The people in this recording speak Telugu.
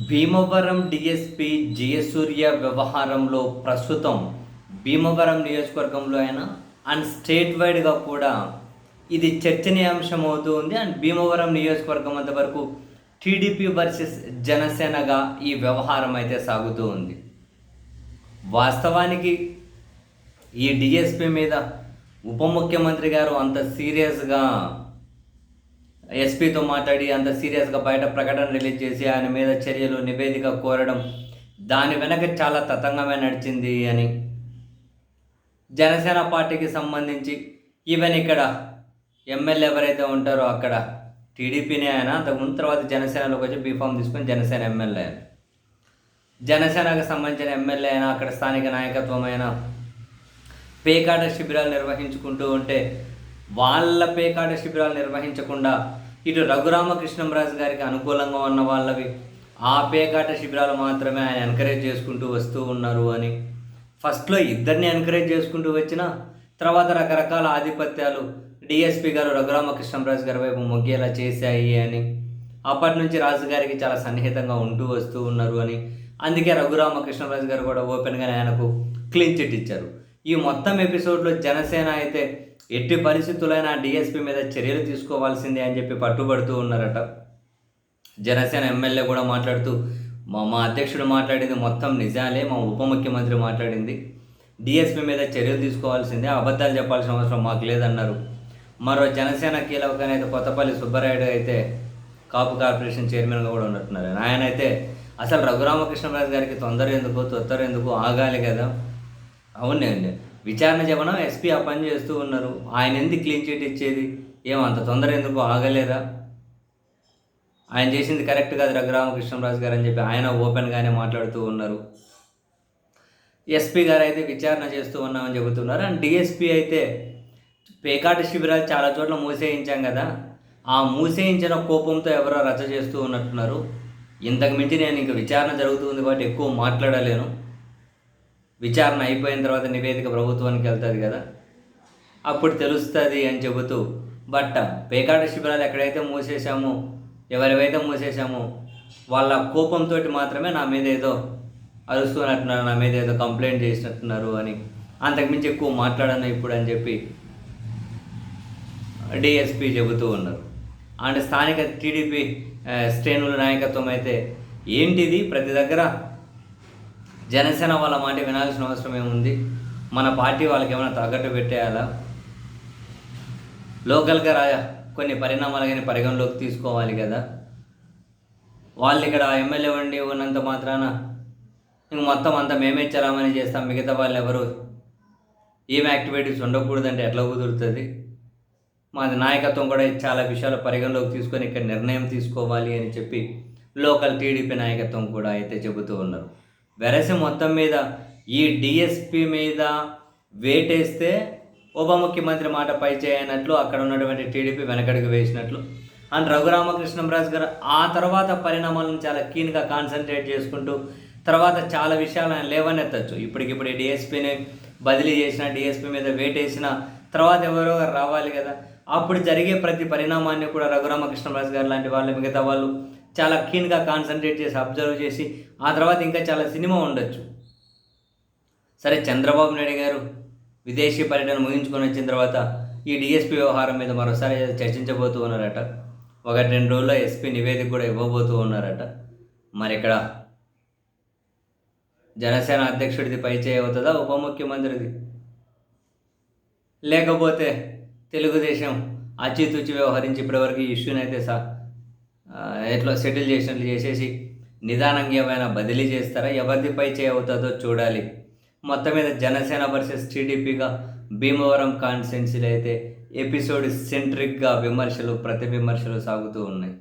భీమవరం డిఎస్పి జయసూర్య వ్యవహారంలో ప్రస్తుతం భీమవరం నియోజకవర్గంలో అయినా అండ్ స్టేట్ వైడ్గా కూడా ఇది చర్చనీయాంశం అవుతూ ఉంది అండ్ భీమవరం నియోజకవర్గం అంతవరకు టీడీపీ వర్సెస్ జనసేనగా ఈ వ్యవహారం అయితే సాగుతూ ఉంది వాస్తవానికి ఈ డిఎస్పి మీద ఉప ముఖ్యమంత్రి గారు అంత సీరియస్గా ఎస్పీతో మాట్లాడి అంత సీరియస్గా బయట ప్రకటన రిలీజ్ చేసి ఆయన మీద చర్యలు నివేదిక కోరడం దాని వెనక చాలా తతంగమే నడిచింది అని. జనసేన పార్టీకి సంబంధించి ఈవెన్ ఇక్కడ ఎమ్మెల్యే ఎవరైతే ఉంటారో అక్కడ టీడీపీనే ఆయన అంతకుముందు తర్వాత జనసేనలోకి వచ్చి బీఫామ్ తీసుకొని జనసేన ఎమ్మెల్యే జనసేనకు సంబంధించిన ఎమ్మెల్యే అయినా అక్కడ స్థానిక నాయకత్వం అయినా పేకాట శిబిరాలు నిర్వహించుకుంటూ ఉంటే వాళ్ళ పేకాట శిబిరాలు నిర్వహించకుండా ఇటు రఘురామకృష్ణంరాజు గారికి అనుకూలంగా ఉన్న వాళ్ళవి. ఆ పేకాట శిబిరాలు మాత్రమే ఆయన ఎంకరేజ్ చేసుకుంటూ వస్తూ ఉన్నారు అని. ఫస్ట్లో ఇద్దరిని ఎంకరేజ్ చేసుకుంటూ వచ్చిన తర్వాత రకరకాల ఆధిపత్యాలు డిఎస్పి గారు రఘురామకృష్ణంరాజు గారి వైపు మొగ్గేలా చేశాయి అని. అప్పటి నుంచి రాజుగారికి చాలా సన్నిహితంగా ఉంటూ వస్తూ ఉన్నారు అని. అందుకే రఘురామకృష్ణరాజు గారు కూడా ఓపెన్గానే ఆయనకు క్లీన్ చిట్ ఇచ్చారు. ఈ మొత్తం ఎపిసోడ్లో జనసేన అయితే ఎట్టి పరిస్థితులైనా డిఎస్పీ మీద చర్యలు తీసుకోవాల్సిందే అని చెప్పి పట్టుబడుతూ ఉన్నారట. జనసేన ఎమ్మెల్యే కూడా మాట్లాడుతూ మా మా అధ్యక్షుడు మాట్లాడింది మొత్తం నిజాలే మా ఉప ముఖ్యమంత్రి మాట్లాడింది. డిఎస్పి మీద చర్యలు తీసుకోవాల్సిందే అబద్ధాలు చెప్పాల్సిన అవసరం మాకు లేదన్నారు. మరో జనసేన కీలక నేత కొత్తపల్లి సుబ్బరాయుడు అయితే కాపు కార్పొరేషన్ చైర్మన్గా కూడా ఉన్నట్టున్నారు. ఆయన అయితే అసలు రఘురామకృష్ణరాజు గారికి తొందర ఎందుకు తొత్తర ఎందుకు ఆగాలి కదా. అవునండి విచారణ చెప్పడం ఎస్పీ ఆ పని చేస్తూ ఉన్నారు. ఆయన ఎందుకు క్లీన్ చిట్ ఇచ్చేది? ఏమంత తొందర ఎందుకు ఆగలేరా ఆయన చేసింది కరెక్ట్ కాదు రఘురామకృష్ణరాజు గారు అని చెప్పి ఆయన ఓపెన్గానే మాట్లాడుతూ ఉన్నారు. ఎస్పీ గారు అయితే విచారణ చేస్తూ ఉన్నామని చెబుతున్నారు. అండ్ డిఎస్పీ అయితే పేకాట శిబిరాలు చాలా చోట్ల మూసేయించాం కదా. ఆ మూసేయించిన కోపంతో ఎవరో రచ్చ చేస్తూ ఉన్నట్టున్నారు. ఇంతకు మించి నేను ఇంక విచారణ జరుగుతుంది కాబట్టి ఎక్కువ మాట్లాడలేను. విచారణ అయిపోయిన తర్వాత నివేదిక ప్రభుత్వానికి వెళ్తుంది కదా? అప్పుడు తెలుస్తుంది అని చెబుతూ బట్ పేకాట శిబిరాలు ఎక్కడైతే మూసేశామో ఎవరివైతే మూసేశామో వాళ్ళ కోపంతో మాత్రమే నా మీద ఏదో అరుస్తున్నట్టున్నారు నా మీద ఏదో కంప్లైంట్ చేసినట్టున్నారు అని అంతకుమించి ఎక్కువ మాట్లాడను ఇప్పుడు అని చెప్పి డిఎస్పి చెబుతూ ఉన్నారు. అండ్ స్థానిక టీడీపీ శ్రేణుల నాయకత్వం అయితే ఏంటిది? ప్రతి దగ్గర జనసేన వాళ్ళ మాట వినాల్సిన అవసరం ఏముంది? మన పార్టీ వాళ్ళకి ఏమైనా తగ్గట్టు పెట్టేయాలా? లోకల్గా రా కొన్ని పరిణామాలు కానీ పరిగణలోకి తీసుకోవాలి కదా. వాళ్ళు ఇక్కడ ఎమ్మెల్యే ఉండి ఉన్నంత మాత్రాన ఇంక మొత్తం అంతా మేమే చలామణి చేస్తాం మిగతా వాళ్ళు ఎవరు? ఏం యాక్టివిటీస్ ఉండకూడదంటే ఎట్లా కుదురుతుంది? మాది నాయకత్వం కూడా చాలా విషయాలు పరిగణలోకి తీసుకొని ఇక్కడ నిర్ణయం తీసుకోవాలి అని చెప్పి లోకల్ టీడీపీ నాయకత్వం కూడా అయితే చెబుతూ ఉన్నారు. వెరసి మొత్తం మీద ఈ డిఎస్పి మీద వేటేస్తే ఉప ముఖ్యమంత్రి మాట పై చేయనట్లు అక్కడ ఉన్నటువంటి టీడీపీ వెనకడుగు వేసినట్లు. అండ్ రఘురామకృష్ణంరాజు గారు ఆ తర్వాత పరిణామాలను చాలా కీన్గా కాన్సన్ట్రేట్ చేసుకుంటూ తర్వాత చాలా విషయాలు ఆయన లేవనెత్తచ్చు. ఇప్పటికిప్పుడు డిఎస్పీని బదిలీ చేసిన డిఎస్పీ మీద వేటేసిన తర్వాత ఎవరో రావాలి కదా. అప్పుడు జరిగే ప్రతి పరిణామాన్ని కూడా రఘురామకృష్ణరాజు గారు లాంటి వాళ్ళు మిగతా వాళ్ళు చాలా కీన్గా కాన్సన్ట్రేట్ చేసి అబ్జర్వ్ చేసి ఆ తర్వాత ఇంకా చాలా సినిమా ఉండొచ్చు. సరే చంద్రబాబు నాయుడు గారు విదేశీ పర్యటన ముగించుకొని వచ్చిన తర్వాత ఈ డిఎస్పీ వ్యవహారం మీద మరోసారి చర్చించబోతూ ఉన్నారట. ఒకటి రెండు రోజుల్లో ఎస్పీ నివేదిక కూడా ఇవ్వబోతూ ఉన్నారట. మరి ఇక్కడ జనసేన అధ్యక్షుడిది పైచే అవుతుందా ఉప ముఖ్యమంత్రిది? లేకపోతే తెలుగుదేశం అచ్చితూచి వ్యవహరించి ఇప్పటివరకు ఈ ఇష్యూనైతే సా ఎట్లా సెటిల్ చేసినట్లు చేసేసి నిదానంగా ఏమైనా బదిలీ చేస్తారా? ఎవరిది పై అవుతుందో చూడాలి. మొత్తం మీద జనసేన వర్సెస్ టీడీపీగా భీమవరం కాన్స్టెన్సీలు అయితే ఎపిసోడ్ సెంట్రిక్గా విమర్శలు ప్రతి విమర్శలు సాగుతూ ఉన్నాయి.